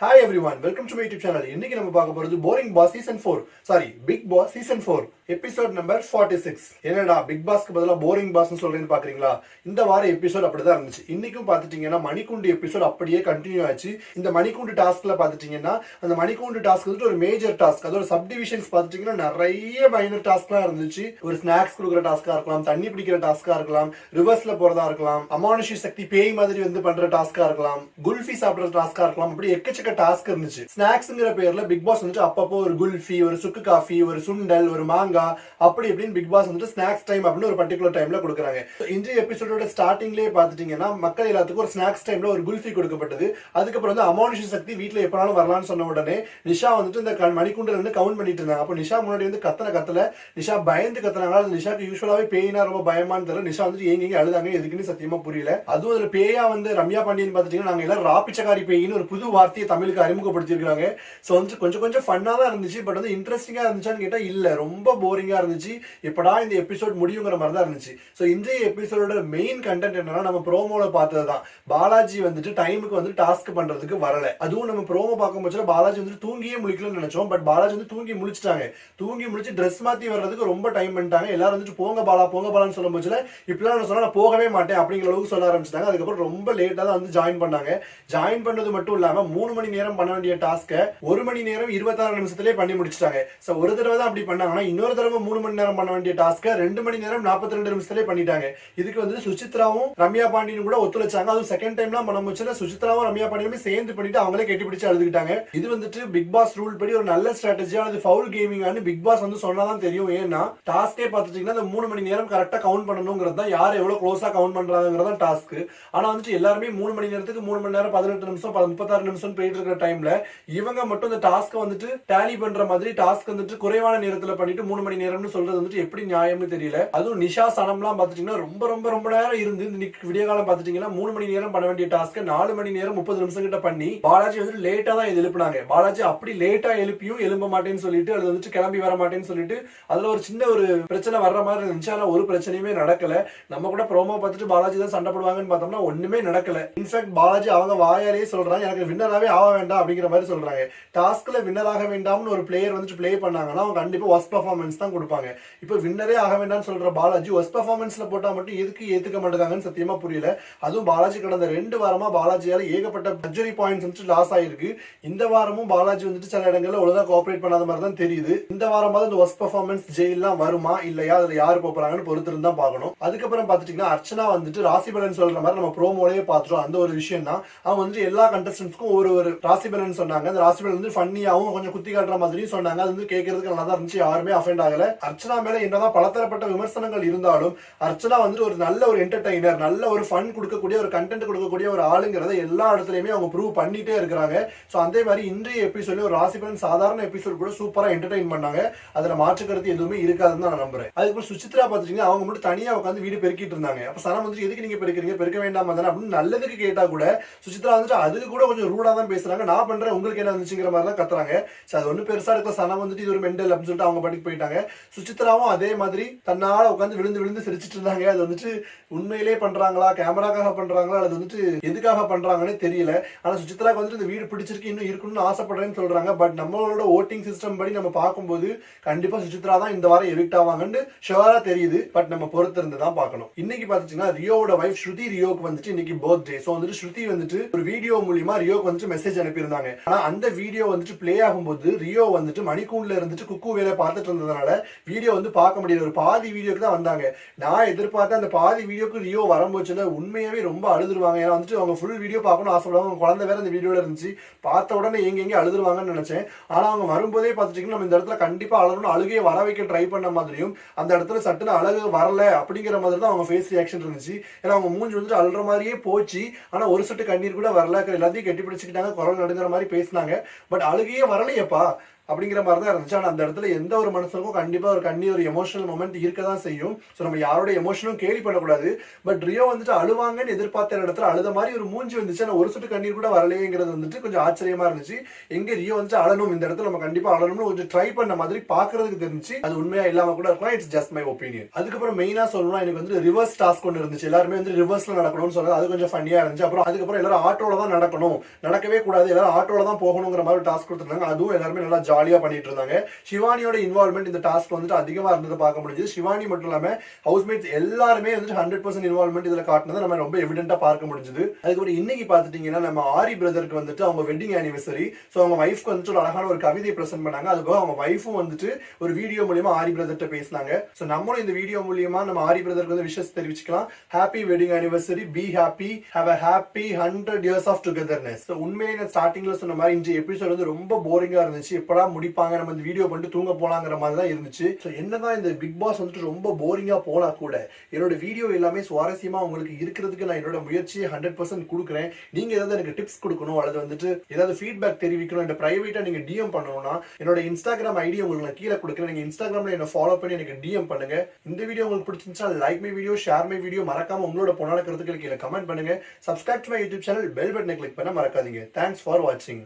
Hi everyone welcome to my YouTube channel இன்னைக்கு நம்ம பார்க்க போறது boring boss season four sorry Bigg Boss season four episode number forty six என்னடா Bigg பாஸ்க்கு பதிலாக போரிங் பாஸ்னு சொல்றேன்னு பாக்குறீங்களா? இந்த வார எபிசோட் அப்படிதான் இருந்துச்சு. இன்னைக்கும் பாத்துட்டீங்கன்னா மணிக்கூண்டு எபிசோட் அப்படியே கண்டினியூ ஆச்சு. இந்த மணிக்கூண்டு டாஸ்க்ல பாத்துட்டீங்கன்னா அந்த மணிக்கூண்டு டாஸ்க் வந்துட்டு ஒரு மேஜர் டாஸ்க் அதோட சப் டிவிஷன்ஸ் பாத்துட்டீங்கன்னா நிறைய மைனர் டாஸ்க்லாம் இருந்துச்சு. ஒரு ஸ்நாக்ஸ் கொடுக்குற டாஸ்கா இருக்கலாம் தண்ணி பிடிக்கிற டாஸ்கா இருக்கலாம் ரிவர்ஸ்ல போறதா இருக்கலாம் அமானுஷி சக்தி பேய் மாதிரி வந்து பண்ற டாஸ்கா இருக்கலாம் குல்ஃபி சாப்பிடுற டாஸ்கா இருக்கலாம் அப்படி எக்கச்சக்க டாஸ்க் இருந்துச்சு. ஸ்நாக்ஸ்ங்கிற பேர்ல பிக் பாஸ் வந்துட்டு அப்பப்போ ஒரு குல்ஃபி ஒரு சுக்கு காஃபி ஒரு சுண்டல் ஒரு மாங்காய் அப்படி இப்படின்னு பிக் பாஸ் வந்துட்டு ஸ்நாக்ஸ் டைம் அப்படின்னு ஒரு பர்டிகுலர் டைம்ல கொடுக்குறாங்க. இன்றைய எபிசோடோட ஸ்டார்டிங்லேயே பாத்துட்டீங்கன்னா மக்கள் எல்லாத்துக்கும் ஒரு ஸ்நாக்ஸ் டைம்ல ஒரு குல்ஃபி கொடுக்கப்பட்டது. அதுக்கப்புறம் வந்து அமானுஷி சக்தி வீட்டுல எப்பனாலும் வரலாம்னு சொன்ன உடனே நிஷா வந்துட்டு இந்த க- மணிக்கூண்டில் வந்து கவுண்ட் பண்ணிட்டு இருந்தாங்க. அப்போ நிஷா முன்னாடி வந்து கத்தனை கத்தல நிஷா பயந்து கத்துனாங்க நிஷாக்கு யூஸ்வலாவே பேயினா ரொம்ப பயமான்னு தெரியல. நிஷா வந்துட்டு எங்க எங்க அழுதாங்க. எதுக்குன்னு சத்தியமா புரியல. அதுவும் அதுல பேயா வந்து ரம்யா பாண்டியன் பாத்துட்டீங்கன்னா நாங்க எல்லாம் ராப்பிச்சக்காரி பேயின்னு ஒரு புது வார்த்தையை தமிழுக்கு அறிமுகப்படுத்தியிருக்காங்க ஸோ வந்து கொஞ்சம் கொஞ்சம் ஃபன்னாக தான் இருந்துச்சு பட் வந்து இன்ட்ரெஸ்டிங்காக இருந்துச்சான்னு கேட்டால் இல்லை. ரொம்ப போரிங்காக இருந்துச்சு. எப்படா இந்த எபிசோட் முடியுங்கிற மாதிரி தான் இருந்துச்சு. ஸோ இன்றைய எபிசோடோட மெயின் கண்டென்ட் என்னன்னா நம்ம ப்ரோமோவில் பார்த்தது தான் பாலாஜி வந்துட்டு டைமுக்கு வந்து டாஸ்க் பண்ணுறதுக்கு வரல. அதுவும் நம்ம ப்ரோமோ பார்க்கும் பட்சத்தில் பாலாஜி வந்து தூங்கியே முழிக்கலன்னு நினச்சோம். பட் பாலாஜி வந்து தூங்கி முழிச்சிட்டாங்க. தூங்கி முழிச்சு ட்ரெஸ் மாற்றி வர்றதுக்கு ரொம்ப டைம் பண்ணிட்டாங்க. எல்லாரும் வந்துட்டு போங்க பாலா போங்க பாலான்னு சொல்லும் பட்சத்தில் இப்படிலாம் நான் சொன்னால் நான் போகவே மாட்டேன். அப்படிங்கிற அளவுக்கு சொல்ல ஆரம்பிச்சிட்டாங்க. அதுக்கப்புறம் ரொம்ப லேட்டாக தான் வந்து ஜாயின் பண்ணாங்க. ஜாயின் பண்ணது மட்டும் இல்லாமல் மூணு மணி நேரம் பண்ண வேண்டிய டாஸ்க்கை ஒரு மணி நேரம் இருபத்தாறு நிமிஷத்திலே பண்ணி முடிச்சிட்டாங்க. ஸோ ஒரு தடவை தான் அப்படி பண்ணாங்கன்னா இன்னொரு தடவை மூணு மணி நேரம் பண்ண வேண்டிய டாஸ்க்கை ரெண்டு மணி நேரம் நாற்பத்தி ரெண்டு நிமிஷத்திலே பண்ணிட்டாங்க. இதுக்கு வந்து சுசித்ராவும் ரம்யா பாண்டியனும் கூட ஒத்துழைச்சாங்க. அதுவும் செகண்ட் டைம்லாம் பண்ண முடிச்சுன்னா சுசித்ராவும் ரம்யா பாண்டியனுமே சேர்ந்து பண்ணிட்டு அவங்களே கெட்டி பிடிச்சு அழுதுகிட்டாங்க. இது வந்துட்டு பிக் பாஸ் ரூல் படி ஒரு நல்ல ஸ்ட்ராட்டஜியா அது ஃபவுல் கேமிங் பிக் பாஸ் வந்து சொன்னாதான் தெரியும். ஏன்னா டாஸ்கே பார்த்துட்டீங்கன்னா அந்த மூணு மணி நேரம் கரெக்டா கவுண்ட் பண்ணணுங்கிறது தான் யார் எவ்வளவு க்ளோஸா கவுண்ட் பண்றாங்கிறது தான் டாஸ்க் ஆனா வந்துட்டு எல்லாருமே மூணு மணி நேரத்துக்கு மூணு மணி நேரம் பதினெட்டு நிமிஷம் முப்பத்தாறு நிமிஷம் போயிட்டு இருக்கிற டைம்ல இவங்க மட்டும் இந்த டாஸ்க் வந்துட்டு டேலி பண்ற மாதிரி டாஸ்க் வந்துட்டு குறைவான நேரத்துல பண்ணிட்டு மூணு மணி நேரம்னு சொல்றது வந்துட்டு எப்படி நியாயம்னு தெரியல. அதுவும் நிஷா சனம்லாம் பாத்துட்டீங்கன்னா ரொம்ப ரொம்ப ரொம்ப நேரம் இருந்து இந்த விடியகாலம் விடிய காலம் பாத்துட்டீங்கன்னா மூணு மணி நேரம் பண்ண வேண்டிய டாஸ்க் நாலு மணி நேரம் முப்பது நிமிஷம் கிட்ட பண்ணி பாலாஜி வந்து லேட்டா தான் இது எழுப்பினாங்க. பாலாஜி அப்படி லேட்டா எழுப்பியும் எழும்ப மாட்டேன்னு சொல்லிட்டு அது வந்துட்டு கிளம்பி வர மாட்டேன்னு சொல்லிட்டு அதுல ஒரு சின்ன ஒரு பிரச்சனை வர்ற மாதிரி இருந்துச்சு. ஆனா ஒரு பிரச்சனையுமே நடக்கல. நம்ம கூட ப்ரோமோ பார்த்துட்டு பாலாஜி தான் சண்டை போடுவாங்கன்னு பார்த்தோம்னா ஒண்ணுமே நடக்கல. இன்ஃபேக்ட் பாலாஜி அவங்க வாயாலேயே சொல்றாங்க. எனக்கு வின்னராகவே ஆக வேண்டாம் அப்படிங்கிற மாதிரி சொல்றாங்க. டாஸ்க்ல ஆக வேண்டாம்னு ஒரு பிளேயர் வந்துட்டு ப்ளே பண்ணாங்கன்னா அவங்க கண்டிப்பா ஒஸ்ட் பர்ஃபார்மன்ஸ் தான் கொடுப்பாங்க. இப்போ வின்னரே ஆக வேண்டாம்னு சொல்ற பாலாஜி ஒஸ்ட் பர்ஃபார்மன்ஸ்ல போட்டா மட்டும் எதுக்கு ஏத்துக்க மாட்டேங்காங்கன்னு சத்தியமா புரியல. அதுவும் பாலாஜி கடந்த ரெண்டு வாரமா பாலாஜியால ஏகப்பட்ட சர்ஜரி பாயிண்ட்ஸ் வந்துட்டு லாஸ் ஆயிருக்கு. இந்த வாரமும் பாலாஜி வந்துட்டு சில இடங்கள்ல ஒழுங்கா கோஆபரேட் பண்ணாத மாதிரி தான் தெரியுது. இந்த வாரமாவது இந்த ஒஸ்ட் பர்ஃபார்மன்ஸ் ஜெயிலாம் வருமா இல்லையா? அதுல யார் போறாங்கன்னு பொறுத்திருந்து தான் பார்க்கணும். அதுக்கப்புறம் பாத்துட்டீங்கன்னா அர்ச்சனா வந்துட்டு ராசிபலன் சொல்ற மாதிரி நம்ம ப்ரோமோலயே பார்த்துட்டோம். அந்த ஒரு விஷயம் தான் அவங்க வந்துட்டு எல்லா கண்டஸ்டன்ஸ்க்கும் ஒரு ஒரு ராசிபலன் சொன்னாங்க. அந்த ராசிபலன் வந்து ஃபன்னியாவும் கொஞ்சம் குத்தி காட்டுற மாதிரியும் சொன்னாங்க. அது வந்து கேட்கறதுக்கு நல்லா தான் இருந்துச்சு. யாருமே அஃபெண்ட் ஆகல. அர்ச்சனா மேல என்னதான் பலதரப்பட்ட விமர்சனங்கள் இருந்தாலும் அர்ச்சனா வந்து ஒரு நல்ல ஒரு என்டர்டைனர் நல்ல ஒரு ஃபன் கொடுக்கக்கூடிய ஒரு கண்டென்ட் கொடுக்கக்கூடிய ஒரு ஆளுங்கிறத எல்லா இடத்துலயுமே அவங்க ப்ரூவ் பண்ணிட்டே இருக்கிறாங்க. ஸோ அதே மாதிரி இன்றைய எபிசோட்ல ஒரு ராசிபலன் சாதாரண எபிசோட் கூட சூப்பரா என்டர்டைன் பண்ணாங்க. அதுல மாற்று கருத்து எதுவுமே இருக்காதுன்னு நான் நம்புறேன். அதுக்கப்புறம் சுசித்ரா பார்த்துட்டீங்கன்னா அவங்க மட்டும் தனியா உட்காந்து வீடு பெருக்கிட்டு இருந்தாங்க. அப்ப சனம் வந்துட்டு எதுக்கு நீங்க பெருக்கிறீங்க? பெருக்க வேண்டாம் தானே அப்படின்னு நல்லதுக்கு கேட்டா கூட சுசித்ரா வந்துட்டு அதுக்கு கூட கொஞ்சம் ரூடா தான் பேசுறாங்க. நான் பண்றேன். உங்களுக்கு என்ன வந்துச்சுங்கிற மாதிரி தான் கத்துறாங்க. சோ அது ஒன்றும் பெருசா இருக்க சனம் வந்துட்டு இது ஒரு மெண்டல் அப்படின்னு சொல்லிட்டு அவங்க பாட்டுக்கு போயிட்டாங்க. சுசித்ராவும் அதே மாதிரி தன்னால உட்காந்து விழுந்து விழுந்து சிரிச்சிட்டு இருந்தாங்க. அது வந்துட்டு உண்மையிலே பண்றாங்களா? கேமராக்காக பண்றாங்களா? அது வந்துட்டு எதுக்காக பண்றாங்கன்னே தெரியல. ஆனா சுசித்ராக்கு வந்துட்டு இந்த வீடு பிடிச்சிருக்கு இன்னும் இருக்கணும்னு ஆசைப்படுறேன்னு சொல்றாங்க. பட் நம்மளோட ஓட்டிங் சிஸ்டம் படி நம்ம பார்க்கும்போது கண்டிப்பா சுசித்ரா தான் இந்த வாரம் எவிக்ட் ஆவாங்கன்னு ஷுவரா தெரியுது. பட் நம்ம பொறுத்திருந்து தான் பார்க்கணும். இன்னைக்கு பாத்துட்டீங்கன்னா ரியோவோட வைஃப் ஸ்ருதி ரியோக்கு வந்துட்டு இன்னைக்கு பர்த்டே ஸோ வந்துட்டு ஸ்ருதி வந்துட்டு ஒரு வீடியோ மூலியமா ரியோக்கு வந்துட்டு மெசேஜ் அனுப்பியிருந்தாங்க. ஆனா அந்த வீடியோ வந்துட்டு ப்ளே ஆகும்போது ரியோ வந்துட்டு மணிக்கூண்டில் இருந்துட்டு குக்கு வேலை பார்த்துட்டு இருந்ததுனால வீடியோ வந்து பார்க்க முடியல. ஒரு பாதி வீடியோக்கு தான் வந்தாங்க. நான் எதிர்பார்த்த அந்த பாதி வீடியோக்கு ரியோ வரும்போச்சுல உண்மையாவே ரொம்ப அழுதுருவாங்க. ஏன்னா வந்துட்டு அவங்க ஃபுல் வீடியோ பார்க்கணும் ஆசைப்படுவாங்க அவங்க குழந்தை வேற அந்த வீடியோல இருந்துச்சு. பார்த்த உடனே எங்க எங்க அழுதுருவாங்கன்னு நினைச்சேன். ஆனா அவங்க வரும்போதே பார்த்துட்டீங்கன்னா நம்ம இந்த இடத்துல கண்டிப்பா அழகணும் அழுகையை வர வைக்க ட்ரை பண்ண மாதிரியும் அந்த இடத்துல சட்டுன்னு அழகு வரல அப்படிங்கிற மாதிரி தான் அவங்க ஃபேஸ் ரியாக்ஷன் இருந்துச்சு. ஏன்னா அவங்க மூஞ்சி வந்துட்டு அழுற மாதிரியே போச்சு. ஆனா ஒரு சட்டு கண்ணீர் கூட வரல. எல்லாத்தையும் கட்டி பிடிச்சிக்கிட்டாங்க. குரல் நடுங்கிற மாதிரி பேசினாங்க. பட் அழுகையே வரலையப்பா. அப்படிங்கிற மாதிரி தான் இருந்துச்சு. ஆனால் அந்த இடத்துல எந்த ஒரு மனுஷனுக்கும் கண்டிப்பாக ஒரு கண்ணி ஒரு எமோஷனல் மொமெண்ட் இருக்க தான் செய்யும். ஸோ நம்ம யாரோட எமோஷனும் கேலி பண்ணக்கூடாது. பட் ரியோ வந்துட்டு அழுவாங்கன்னு எதிர்பார்த்த இடத்துல அழுத மாதிரி ஒரு மூஞ்சி வந்துச்சு. ஆனால் ஒரு சொட்டு கண்ணீர் கூட வரலையேங்கிறது வந்துட்டு கொஞ்சம் ஆச்சரியமா இருந்துச்சு. எங்கே ரியோ வந்துட்டு அழணும்? இந்த இடத்துல நம்ம கண்டிப்பாக அழணும்னு கொஞ்சம் ட்ரை பண்ண மாதிரி பார்க்கறதுக்கு தெரிஞ்சு அது உண்மையா இல்லாமல் கூட இருக்கலாம். இட்ஸ் ஜஸ்ட் மை ஒப்பீனியன் அதுக்கப்புறம் மெயினாக சொல்லணும்னா எனக்கு வந்து ரிவர்ஸ் டாஸ்க் ஒன்று இருந்துச்சு. எல்லாருமே வந்து ரிவர்ஸில் நடக்கணும்னு சொன்னது அது கொஞ்சம் ஃபன்னியாக இருந்துச்சு. அப்புறம் அதுக்கப்புறம் எல்லாரும் ஆட்டோவில் தான் நடக்கணும். நடக்கவே கூடாது. எல்லாரும் ஆட்டோவில் தான் போகணுங்கிற மாதிரி டாஸ்க் கொடுத்துருந்தாங்க. அதுவும் எல்லாருமே நல்லா ஜாலியாக பண்ணிட்டு இருந்தாங்க. சிவானியோட இன்வால்மெண்ட் இந்த டாஸ்க் வந்துட்டு அதிகமாக இருந்ததை பார்க்க முடிஞ்சது. சிவானி மட்டும் இல்லாமல் ஹவுஸ்மேட்ஸ் எல்லாருமே வந்துட்டு ஹண்ட்ரட் பர்சன்ட் இன்வால்மெண்ட் இதில் காட்டினதை நம்ம ரொம்ப எவிடென்ட்டாக பார்க்க முடிஞ்சது. அதுக்கப்புறம் இன்னைக்கு பார்த்துட்டீங்கன்னா நம்ம ஆரி பிரதருக்கு வந்துட்டு அவங்க வெட்டிங் ஆனிவர்சரி ஸோ அவங்க ஒய்ஃப்க்கு வந்துட்டு ஒரு அழகான ஒரு கவிதையை பிரசன்ட் பண்ணாங்க. அதுபோக அவங்க ஒய்ஃபும் வந்துட்டு ஒரு வீடியோ மூலியமா ஆரி பிரதர்கிட்ட பேசினாங்க. ஸோ நம்மளும் இந்த வீடியோ மூலியமா நம்ம ஆரி பிரதருக்கு வந்து wishes தெரிவிச்சுக்கலாம். Happy wedding anniversary be happy have a happy hundred years of togetherness so உண்மையிலே நான் ஸ்டார்டிங்ல சொன்ன மாதிரி இந்த எபிசோட் வந்து ரொம்ப போரிங்கா இருந்துச்சு. எப்படா முடிப்பாங்க நம்ம இந்த வீடியோ பண்ணிட்டு தூங்க போகலாங்கிற மாதிரி தான் இருந்துச்சு. ஸோ என்னதான் இந்த பிக் பாஸ் வந்துட்டு ரொம்ப போரிங்கா போனா கூட என்னோட வீடியோ எல்லாமே சுவாரஸ்யமா உங்களுக்கு இருக்கிறதுக்கு நான் என்னோட முயற்சியை ஹண்ட்ரட் பர்சன்ட் கொடுக்குறேன். நீங்க ஏதாவது எனக்கு டிப்ஸ் கொடுக்கணும் அல்லது வந்துட்டு ஏதாவது ஃபீட்பேக் தெரிவிக்கணும் இந்த ப்ரைவேட்டாக நீங்கள் டிஎம் பண்ணணும்னா என்னோட இன்ஸ்டாகிராம் ஐடி உங்களுக்கு நான் கீழே கொடுக்குறேன். நீங்கள் இன்ஸ்டாகிராம்ல என்ன ஃபாலோ பண்ணி எனக்கு டிஎம் பண்ணுங்க. இந்த வீடியோ உங்களுக்கு பிடிச்சிருந்துச்சா like my video share my video மறக்காம உங்களோட பொண்ணான கருத்துக்கள் கீழே கமெண்ட் பண்ணுங்க. Subscribe to my YouTube channel bell பட்டனை கிளிக் பண்ண மறக்காதீங்க. தேங்க்ஸ் ஃபார் வாட்சிங்